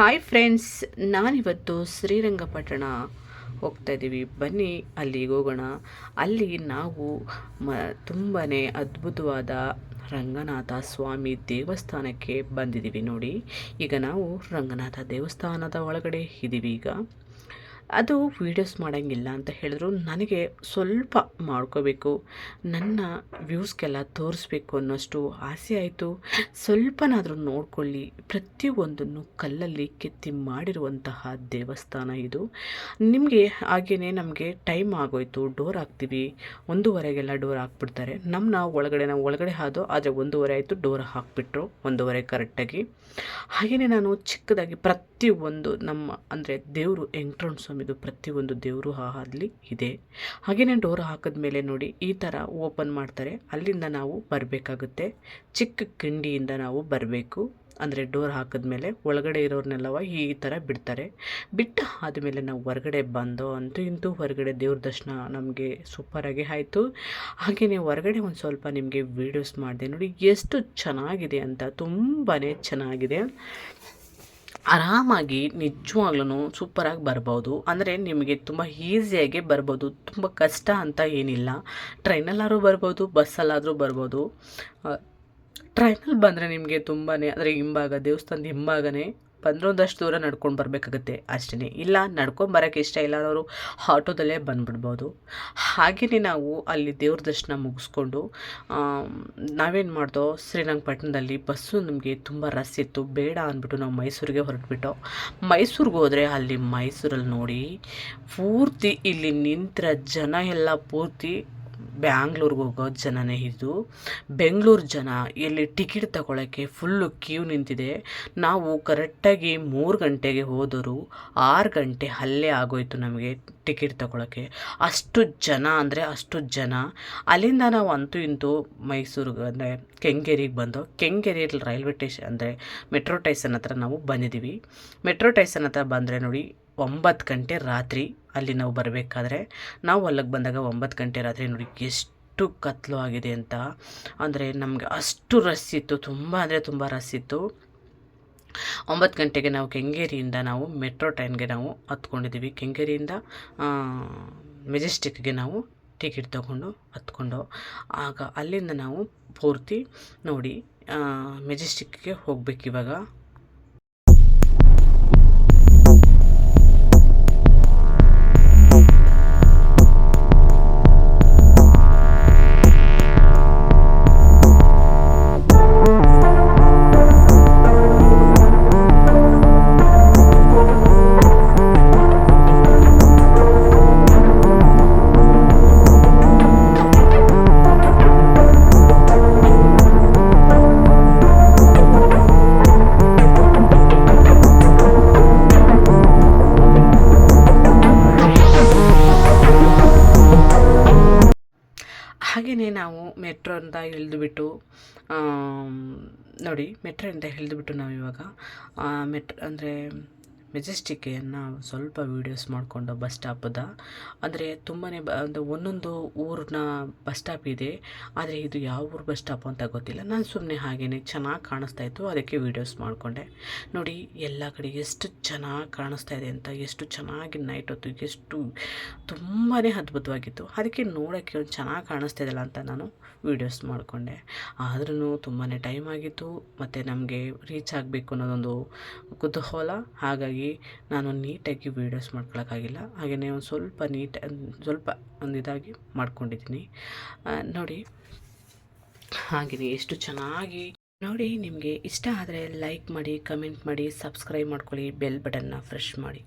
Hi friends ನಾನಿವತ್ತು ಶ್ರೀರಂಗಪಟ್ಟಣ ಹೋಗ್ತಾ ಇದ್ದೀವಿ ಬನ್ನಿ, ಅಲ್ಲಿಗೆ ಹೋಗೋಣ. ಅಲ್ಲಿ ನಾವು ಮ ತುಂಬಾ ಅದ್ಭುತವಾದ ರಂಗನಾಥ ಸ್ವಾಮಿ ದೇವಸ್ಥಾನಕ್ಕೆ ಬಂದಿದ್ದೀವಿ ನೋಡಿ. ಈಗ ನಾವು ರಂಗನಾಥ ದೇವಸ್ಥಾನದ ಒಳಗಡೆ ಇದ್ದೀವಿ ಈಗ. ಅದು ವೀಡಿಯೋಸ್ ಮಾಡೋಂಗಿಲ್ಲ ಅಂತ ಹೇಳಿದ್ರು. ನನಗೆ ಸ್ವಲ್ಪ ಮಾಡ್ಕೋಬೇಕು, ನನ್ನ ವ್ಯೂಸ್ಗೆಲ್ಲ ತೋರಿಸ್ಬೇಕು ಅನ್ನೋಷ್ಟು ಆಸೆ ಆಯಿತು. ಸ್ವಲ್ಪನಾದರೂ ನೋಡ್ಕೊಳ್ಳಿ. ಪ್ರತಿಯೊಂದನ್ನು ಕಲ್ಲಲ್ಲಿ ಕೆತ್ತಿ ಮಾಡಿರುವಂತಹ ದೇವಸ್ಥಾನ ಇದು. ನಿಮಗೆ ಹಾಗೆಯೇ ನಮಗೆ ಟೈಮ್ ಆಗೋಯ್ತು ಡೋರ್ ಹಾಕ್ತೀವಿ. ಒಂದೂವರೆಗೆಲ್ಲ ಡೋರ್ ಹಾಕ್ಬಿಡ್ತಾರೆ. ನಮ್ಮನ್ನ ಒಳಗಡೆ, ನಾವು ಒಳಗಡೆ ಹಾದು, ಆದರೆ ಒಂದೂವರೆ ಆಯಿತು ಡೋರ್ ಹಾಕಿಬಿಟ್ರು. ಒಂದೂವರೆ ಕರೆಕ್ಟಾಗಿ ಹಾಗೆಯೇ ನಾನು ಚಿಕ್ಕದಾಗಿ ಪ್ರತಿಯೊಂದು ನಮ್ಮ, ಅಂದರೆ ದೇವರು ವೆಂಕಟರಮಣ ಸ್ವಾಮಿದು ಪ್ರತಿಯೊಂದು ದೇವರು ಅಲ್ಲಿ ಇದೆ. ಹಾಗೆಯೇ ಡೋರ್ ಹಾಕಿದ್ಮೇಲೆ ನೋಡಿ ಈ ಥರ ಓಪನ್ ಮಾಡ್ತಾರೆ. ಅಲ್ಲಿಂದ ನಾವು ಬರಬೇಕಾಗುತ್ತೆ. ಚಿಕ್ಕ ಕಿಂಡಿಯಿಂದ ನಾವು ಬರಬೇಕು. ಅಂದರೆ ಡೋರ್ ಹಾಕಿದ್ಮೇಲೆ ಒಳಗಡೆ ಇರೋರ್ನೆಲ್ಲವ ಈ ಥರ ಬಿಡ್ತಾರೆ. ಬಿಟ್ಟು ಆದಮೇಲೆ ನಾವು ಹೊರಗಡೆ ಬಂದೋ ಅಂತೂ ಇಂತೂ ಹೊರಗಡೆ ದೇವ್ರ ದರ್ಶನ ನಮಗೆ ಸೂಪರಾಗಿ ಆಯಿತು. ಹಾಗೆಯೇ ಹೊರಗಡೆ ಒಂದು ಸ್ವಲ್ಪ ನಿಮಗೆ ವೀಡಿಯೋಸ್ ಮಾಡಿದೆ ನೋಡಿ ಎಷ್ಟು ಚೆನ್ನಾಗಿದೆ ಅಂತ ತುಂಬಾ ಚೆನ್ನಾಗಿದೆ. ಆರಾಮಾಗಿ ನಿಜವಾಗ್ಲೂ ಸೂಪರಾಗಿ ಬರ್ಬೋದು. ಅಂದರೆ ನಿಮಗೆ ತುಂಬ ಈಸಿಯಾಗಿ ಬರ್ಬೋದು. ತುಂಬ ಕಷ್ಟ ಅಂತ ಏನಿಲ್ಲ. ಟ್ರೈನಲ್ಲಾದ್ರೂ ಬರ್ಬೋದು, ಬಸ್ಸಲ್ಲಾದರೂ ಬರ್ಬೋದು. ಟ್ರೈನಲ್ಲಿ ಬಂದರೆ ನಿಮಗೆ ತುಂಬಾ ಅಂದರೆ ಹಿಂಭಾಗ, ದೇವಸ್ಥಾನದ ಹಿಂಭಾಗನೇ ಬಂದರೆ ಒಂದಷ್ಟು ದೂರ ನಡ್ಕೊಂಡು ಬರಬೇಕಾಗುತ್ತೆ ಅಷ್ಟೇ ಇಲ್ಲ, ನಡ್ಕೊಂಡು ಬರೋಕ್ಕೆ ಇಷ್ಟ ಇಲ್ಲ ಅನ್ನೋರು ಆಟೋದಲ್ಲೇ ಬಂದುಬಿಡ್ಬೋದು. ಹಾಗೆಯೇ ನಾವು ಅಲ್ಲಿ ದೇವ್ರ ದರ್ಶನ ಮುಗಿಸ್ಕೊಂಡು ನಾವೇನು ಮಾಡ್ದೋ ಶ್ರೀರಂಗಪಟ್ಟಣದಲ್ಲಿ ಬಸ್ಸು ನಮಗೆ ತುಂಬ ರಸ್ ಇತ್ತು. ಬೇಡ ಅಂದ್ಬಿಟ್ಟು ನಾವು ಮೈಸೂರಿಗೆ ಹೊರಟ್ಬಿಟ್ಟು, ಮೈಸೂರಿಗೆ ಹೋದರೆ ಅಲ್ಲಿ ಮೈಸೂರಲ್ಲಿ ನೋಡಿ ಪೂರ್ತಿ ಇಲ್ಲಿ ನಿಂತಿರೋ ಜನ ಎಲ್ಲ ಪೂರ್ತಿ ಬ್ಯಾಂಗ್ಳೂರ್ಗೆ ಹೋಗೋ ಜನನೇ ಇದು. ಬೆಂಗಳೂರು ಜನ ಇಲ್ಲಿ ಟಿಕೆಟ್ ತಗೊಳ್ಳೋಕ್ಕೆ ಫುಲ್ಲು ಕ್ಯೂ ನಿಂತಿದೆ. ನಾವು ಕರೆಕ್ಟಾಗಿ ಮೂರು ಗಂಟೆಗೆ ಹೋದರು ಆರು ಗಂಟೆ ಅಲ್ಲೇ ಆಗೋಯ್ತು ನಮಗೆ ಟಿಕೆಟ್ ತಗೊಳ್ಳೋಕ್ಕೆ ಅಷ್ಟು ಜನ ಅಂದರೆ ಅಷ್ಟು ಜನ. ಅಲ್ಲಿಂದ ನಾವು ಅಂತೂ ಇಂತೂ ಮೈಸೂರಿಗೆ ಅಂದರೆ ಕೆಂಗೇರಿಗೆ ಬಂದು ಕೆಂಗೇರಿಯಲ್ಲಿ ರೈಲ್ವೆ ಟೇಷನ್ ಅಂದರೆ ಮೆಟ್ರೋ ಟೇಷನ್ ಹತ್ರ ನಾವು ಬಂದಿದ್ದೀವಿ ಮೆಟ್ರೋ ಟೇಷನ್ ಹತ್ರ ಬಂದರೆ ನೋಡಿ ಒಂಬತ್ತು ಗಂಟೆ ರಾತ್ರಿ ಅಲ್ಲಿ ನಾವು ಬರಬೇಕಾದ್ರೆ ನಾವು ಅಲ್ಲಿಗೆ ಬಂದಾಗ ಒಂಬತ್ತು ಗಂಟೆ ರಾತ್ರಿ ನೋಡಿ ಎಷ್ಟು ಕತ್ಲು ಆಗಿದೆ ಅಂತ. ಅಂದರೆ ನಮಗೆ ಅಷ್ಟು ರಸ್ ಇತ್ತು, ತುಂಬ ಅಂದರೆ ತುಂಬ ರಸ್ ಇತ್ತು. ಒಂಬತ್ತು ಗಂಟೆಗೆ ನಾವು ಕೆಂಗೇರಿಯಿಂದ ನಾವು ಮೆಟ್ರೋ ಟ್ರೈನ್ಗೆ ನಾವು ಹತ್ಕೊಂಡಿದ್ದೀವಿ. ಕೆಂಗೇರಿಯಿಂದ ಮೆಜೆಸ್ಟಿಕ್ಗೆ ನಾವು ಟಿಕೆಟ್ ತೊಗೊಂಡು ಹತ್ಕೊಂಡು, ಆಗ ಅಲ್ಲಿಂದ ನಾವು ಪೂರ್ತಿ ನೋಡಿ ಮೆಜೆಸ್ಟಿಕ್ಗೆ ಹೋಗ್ಬೇಕು ಹಾಗೆಯೇ ನಾವು ಮೆಟ್ರೋ ಅಂತ ಇಳಿದುಬಿಟ್ಟು ನೋಡಿ ಮೆಟ್ರೋ ಅಂತ ಇಳಿದುಬಿಟ್ಟು ನಾವು ಇವಾಗ ಮೆಟ್ರೋ ಅಂದರೆ ಮೆಜೆಸ್ಟಿಕ್ಕೆಯನ್ನು ಸ್ವಲ್ಪ ವೀಡಿಯೋಸ್ ಮಾಡಿಕೊಂಡು ಬಸ್ ಸ್ಟಾಪದ ಅಂದರೆ ತುಂಬಾ ಬ ಒಂದು ಒಂದೊಂದು ಊರಿನ ಬಸ್ ಸ್ಟಾಪ್ ಇದೆ. ಆದರೆ ಇದು ಯಾವ ಊರು ಬಸ್ ಸ್ಟಾಪ್ ಅಂತ ಗೊತ್ತಿಲ್ಲ. ನಾನು ಸುಮ್ಮನೆ ಹಾಗೇ ಚೆನ್ನಾಗಿ ಕಾಣಿಸ್ತಾ ಇತ್ತು. ಅದಕ್ಕೆ ವೀಡಿಯೋಸ್ ಮಾಡಿಕೊಂಡೆ. ನೋಡಿ, ಎಲ್ಲ ಕಡೆ ಎಷ್ಟು ಚೆನ್ನಾಗಿ ಕಾಣಿಸ್ತಾ ಇದೆ ಅಂತ, ಎಷ್ಟು ಚೆನ್ನಾಗಿ ನೈಟ್ ಹೊತ್ತು, ಎಷ್ಟು ತುಂಬಾ ಅದ್ಭುತವಾಗಿತ್ತು. ಅದಕ್ಕೆ ನೋಡೋಕ್ಕೆ ಒಂದು ಚೆನ್ನಾಗಿ ಕಾಣಿಸ್ತಾ ಇದೆಯಲ್ಲ ಅಂತ ನಾನು ವೀಡಿಯೋಸ್ ಮಾಡಿಕೊಂಡೆ. ಆದ್ರೂ ತುಂಬಾ ಟೈಮ್ ಆಗಿತ್ತು. ಮತ್ತು ನಮಗೆ ರೀಚ್ ಆಗಬೇಕು ಅನ್ನೋದೊಂದು ಕುತೂಹಲ. ಹಾಗಾಗಿ ನಾನು ನೀಟಾಗಿ ವೀಡಿಯೋಸ್ ಮಾಡ್ಕೊಳ್ಳೋಕ್ಕಾಗಿಲ್ಲ ಹಾಗೆಯೇ ಒಂದು ಸ್ವಲ್ಪ ನೀಟ್, ಸ್ವಲ್ಪ ಒಂದು ಇದಾಗಿ ಮಾಡ್ಕೊಂಡಿದ್ದೀನಿ. ನೋಡಿ ಹಾಗೆಯೇ ಎಷ್ಟು ಚೆನ್ನಾಗಿ, ನೋಡಿ, ನಿಮಗೆ ಇಷ್ಟ ಆದರೆ ಲೈಕ್ ಮಾಡಿ ಕಮೆಂಟ್ ಮಾಡಿ ಸಬ್ಸ್ಕ್ರೈಬ್ ಮಾಡ್ಕೊಳ್ಳಿ ಬೆಲ್ ಬಟನ್ನ ಫ್ರೆಶ್ ಮಾಡಿ.